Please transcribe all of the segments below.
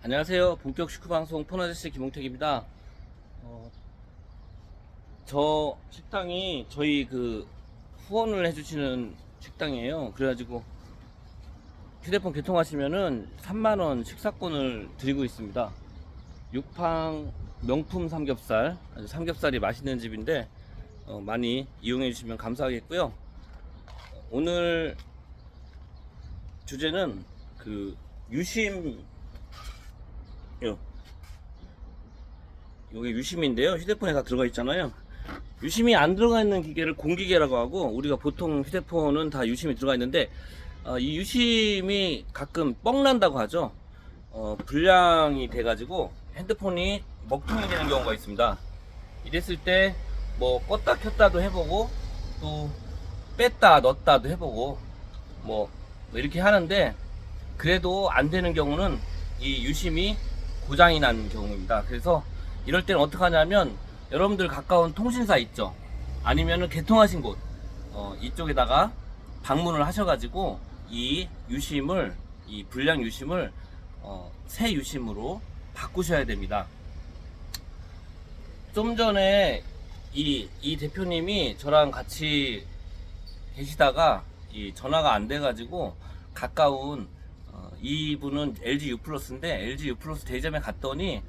안녕하세요. 본격 축구 방송 폰아저씨 김홍택입니다. 어, 저 식당이 저희 그 후원을 해주시는 식당이에요. 그래가지고 휴대폰 개통하시면은 3만원 식사권을 드리고 있습니다. 육팡 명품 삼겹살, 삼겹살이 맛있는 집인데 어, 많이 이용해 주시면 감사하겠고요. 오늘 주제는 그 유심 요. 요게 유심인데요. 휴대폰에 다 들어가 있잖아요. 유심이 안 들어가 있는 기계를 공기계라고 하고 우리가 보통 휴대폰은 다 유심이 들어가 있는데 어, 이 유심이 가끔 뻥 난다고 하죠. 어, 불량이 돼 가지고 핸드폰이 먹통이 되는 경우가 있습니다. 이랬을 때 뭐 껐다 켰다도 해보고 또 뺐다 넣었다도 해보고 뭐 이렇게 하는데 그래도 안 되는 경우는 이 유심이 고장이 난 경우입니다. 그래서 이럴 때는 어떻게 하냐면 여러분들 가까운 통신사 있죠. 아니면은 개통하신 곳 어, 이쪽에다가 방문을 하셔가지고 이 유심을 이 불량 유심을 어, 새 유심으로 바꾸셔야 됩니다. 좀 전에 이, 이 대표님이 저랑 같이 계시다가 이 전화가 안 돼가지고 가까운 어, 이분은 LG U 플러스인데 LG U 플러스 대점에 갔더니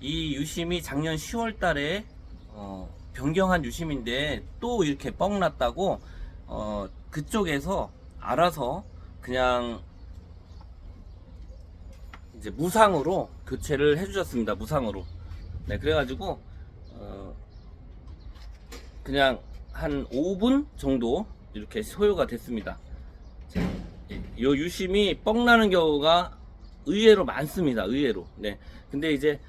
이 유심이 작년 10월 달에 어, 변경한 유심인데 또 이렇게 뻥 났다고 어, 그쪽에서 알아서 그냥 이제 무상으로 교체를 해주셨습니다. 무상으로. 네, 그래가지고 어, 그냥 한 5분 정도 이렇게 소요가 됐습니다. 이 유심이 뻥 나는 경우가 의외로 많습니다. 의외로. 네. 근데 이제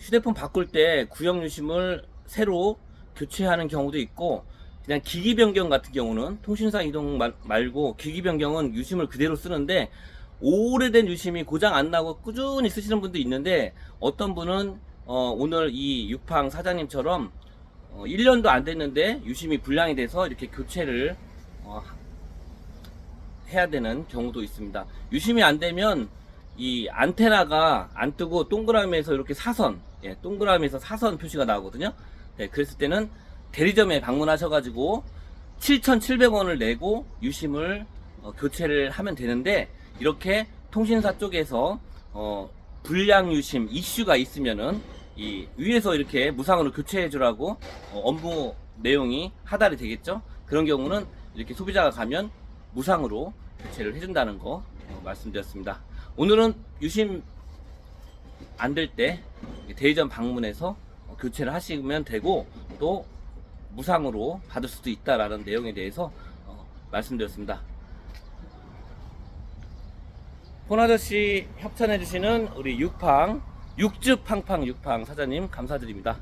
휴대폰 바꿀 때 구형 유심을 새로 교체하는 경우도 있고 그냥 기기 변경 같은 경우는 통신사 이동 말, 말고 기기 변경은 유심을 그대로 쓰는데 오래된 유심이 고장 안 나고 꾸준히 쓰시는 분도 있는데 어떤 분은 어, 오늘 이 육팡 사장님처럼 어, 1년도 안 됐는데 유심이 불량이 돼서 이렇게 교체를 어, 해야 되는 경우도 있습니다. 유심이 안 되면 이 안테나가 안 뜨고 동그라미에서 이렇게 사선, 예, 동그라미에서 사선 표시가 나오거든요. 네, 그랬을 때는 대리점에 방문하셔가지고 7,700원을 내고 유심을 어, 교체를 하면 되는데 이렇게 통신사 쪽에서 어, 불량 유심 이슈가 있으면은 이 위에서 이렇게 무상으로 교체해 주라고 어, 업무 내용이 하달이 되겠죠. 그런 경우는 이렇게 소비자가 가면 무상으로 교체를 해준다는 거 어, 말씀드렸습니다. 오늘은 유심 안 될 때 대리점 방문해서 어, 교체를 하시면 되고 또 무상으로 받을 수도 있다라는 내용에 대해서 어, 말씀드렸습니다. 폰아저씨 협찬해주시는 우리 육팡 육즙팡팡 육팡 사장님 감사드립니다.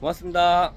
고맙습니다.